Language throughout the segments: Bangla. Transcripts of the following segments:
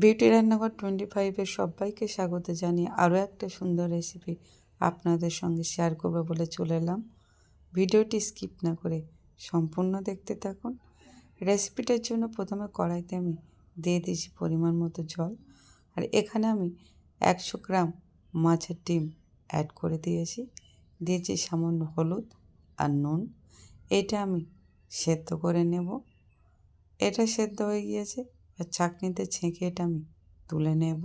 বিউটি রান্নাঘর টোয়েন্টি ফাইভের সবাইকে স্বাগত জানিয়ে আরও একটা সুন্দর রেসিপি আপনাদের সঙ্গে শেয়ার করব বলে চলে এলাম। ভিডিওটি স্কিপ না করে সম্পূর্ণ দেখতে থাকুন। রেসিপিটার জন্য প্রথমে কড়াইতে আমি দিয়ে দিয়েছি পরিমাণ মতো জল। আর এখানে আমি একশো গ্রাম মাছের ডিম অ্যাড করে দিয়েছি। দিয়েছি সামান্য হলুদ আর নুন। এটা আমি সেদ্ধ করে নেব। এটা সেদ্ধ হয়ে গিয়েছে। আর চাকনিতে ছেঁকে এটা আমি তুলে নেব।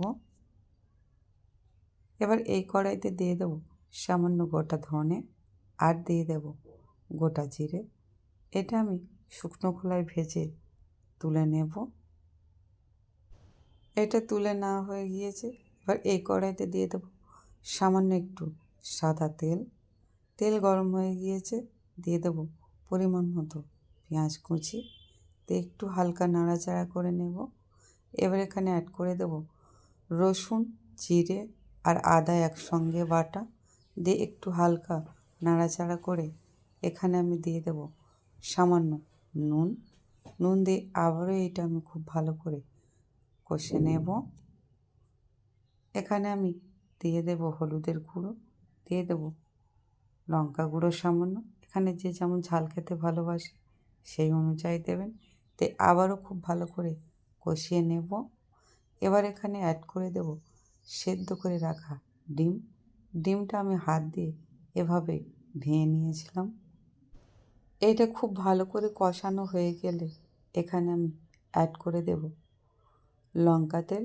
এবার এই কড়াইতে দিয়ে দেবো সামান্য গোটা ধনে আর দিয়ে দেব গোটা জিরে। এটা আমি শুকনো খোলায় ভেজে তুলে নেব। এটা তুলে না হয়ে গিয়েছে। এবার এই কড়াইতে দিয়ে দেবো সামান্য একটু সাদা তেল। তেল গরম হয়ে গিয়েছে। দিয়ে দেবো পরিমাণ মতো পেঁয়াজ কুচি। তো একটু হালকা নাড়াচাড়া করে নেব। এবার এখানে অ্যাড করে দেব রসুন, জিরে আর আদা একসঙ্গে বাটা দিয়ে একটু হালকা নাড়াচাড়া করে এখানে আমি দিয়ে দেব সামান্য নুন। নুন দিয়ে আবারও এটা আমি খুব ভালো করে কষে নেব। এখানে আমি দিয়ে দেব হলুদের গুঁড়ো, দিয়ে দেব লঙ্কা গুঁড়ো সামান্য। এখানে যে যেমন ঝাল খেতে ভালোবাসে সেই অনুযায়ী দেবেন। তে আবারও খুব ভালো করে কষিয়ে নেব। এবার এখানে অ্যাড করে দেব সেদ্ধ করে রাখা ডিম। ডিমটা আমি হাত দিয়ে এভাবে ভেঙে নিয়েছিলাম। এইটা খুব ভালো করে কষানো হয়ে গেলে এখানে আমি অ্যাড করে দেব লঙ্কা তেল।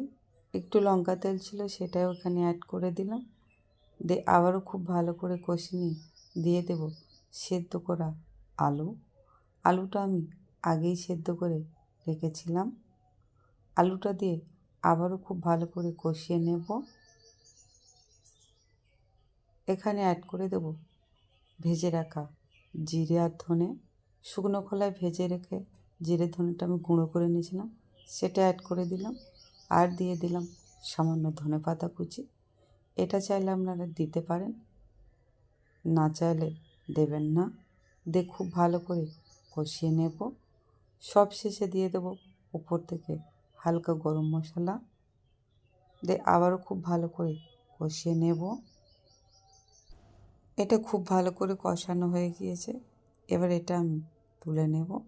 একটু লঙ্কা তেল ছিল সেটাও এখানে অ্যাড করে দিলাম। দিয়ে আবারও খুব ভালো করে কষিয়ে দিয়ে দেব সেদ্ধ করা আলু। আলুটা আমি আগেই সেদ্ধ করে রেখেছিলাম। আলুটা দিয়ে আবারও খুব ভালো করে কষিয়ে নেব। এখানে অ্যাড করে দেব ভেজে রাখা জিরে আর ধনে। শুকনো খোলায় ভেজে রেখে জিরে ধনেটা আমি গুঁড়ো করে নিয়েছিলাম, সেটা অ্যাড করে দিলাম। আর দিয়ে দিলাম সামান্য ধনে পাতা কুচি। এটা চাইলে আপনারা দিতে পারেন, না চাইলে দেবেন না। দিয়ে খুব ভালো করে কষিয়ে নেব। সব শেষে দিয়ে দেবো উপর থেকে হালকা গরম মশলা। দিয়ে আবারও খুব ভালো করে কষিয়ে নেব। এটা খুব ভালো করে কষানো হয়ে গিয়েছে। এবার এটা আমি তুলে নেব।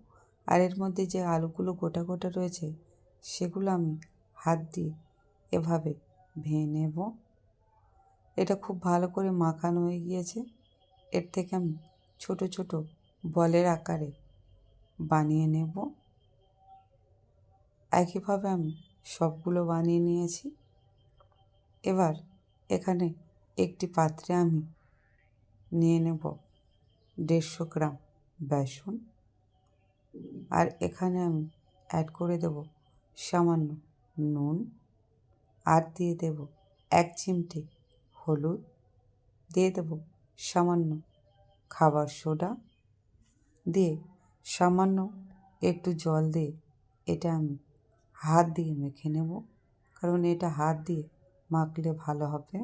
আর এর মধ্যে যে আলুগুলো গোটা গোটা রয়েছে, সেগুলো আমি হাত দিয়ে এভাবে ভেঙে নেব। এটা খুব ভালো করে মাখানো হয়ে গিয়েছে। এর থেকে আমি ছোট ছোট বলের আকারে বানিয়ে নেব। একইভাবে আমি সবগুলো বানিয়ে নিয়েছি। এবার এখানে একটি পাত্রে আমি নিয়ে নেব দেড়শো গ্রাম বেসন। আর এখানে আমি অ্যাড করে দেব সামান্য নুন। আর দিয়ে দেব এক চিমটে হলুদ। দিয়ে দেব সামান্য খাবার সোডা। দিয়ে সামান্য একটু জল দিয়ে এটা আমি হাত দিয়ে মেখে নেব। কারণ এটা হাত দিয়ে মাখলে ভালো হবে।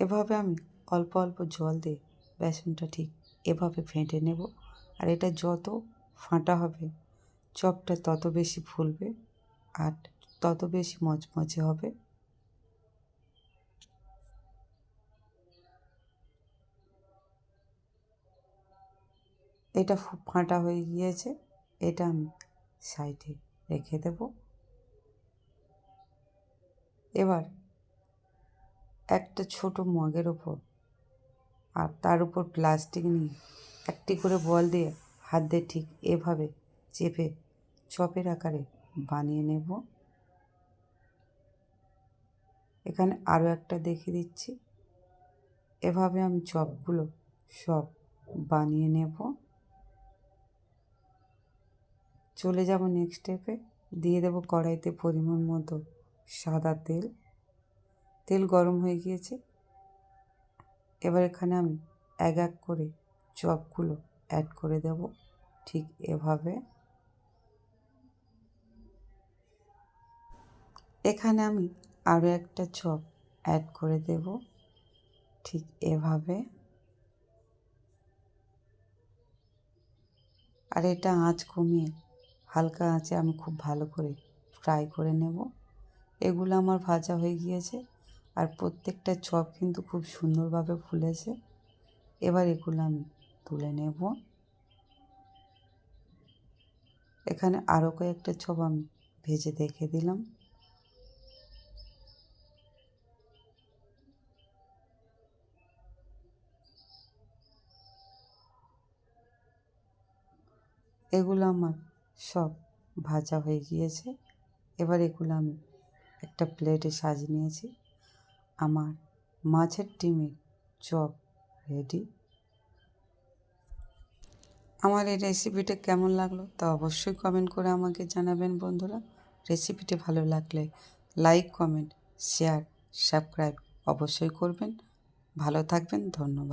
এভাবে আমি অল্প অল্প জল দিয়ে বেসনটা ঠিক এভাবে ফেটে নেব। আর এটা যত ফাঁটা হবে, চপটা তত বেশি ফুলবে আর তত বেশি মচমচে হবে। এটা ফাঁটা হয়ে গিয়েছে, এটা আমি সাইডে রেখে দেব। এবার একটা ছোট মগের ওপর আর তার উপর প্লাস্টিক নিয়ে একটি করে বল দিয়ে হাত দিয়ে ঠিক এভাবে চেপে চপের আকারে বানিয়ে নেব। এখানে আরও একটা দেখে দিচ্ছি। এভাবে আমি চপগুলো সব বানিয়ে নেব। চলে যাব নেক্সট স্টেপে দিয়ে দেবো কড়াইতে পরিমাণ মতো সাদা তেল। তেল গরম হয়ে গিয়েছে। এবার এখানে আমি এক এক করে চপগুলো অ্যাড করে দেব। ঠিক এভাবে। এখানে আমি আরও একটা চপ অ্যাড করে দেব। ঠিক এভাবে। আর এটা আঁচ কমিয়ে হালকা আঁচে আমি খুব ভালো করে ফ্রাই করে নেব। এগুলো আমার ভাজা হয়ে গিয়েছে আর প্রত্যেকটা চপ কিন্তু খুব সুন্দরভাবে ফুলেছে। এবার এগুলো আমি তুলে নেব। এখানে আরও কয়েকটা চপ আমি ভেজে দেখে দিলাম। এগুলো আমার সব ভাজা হয়ে গিয়েছে। এবার এগুলো আমি একটা প্লেটে সাজিয়ে নিয়েছি। আমার মাছের ডিমের চপ রেডি। আমার এই রেসিপিটা কেমন লাগল তা অবশ্যই কমেন্ট করে আমাকে জানাবেন বন্ধুরা। রেসিপিটি ভালো লাগলে লাইক, কমেন্ট, শেয়ার, সাবস্ক্রাইব অবশ্যই করবেন। ভালো থাকবেন, ধন্যবাদ।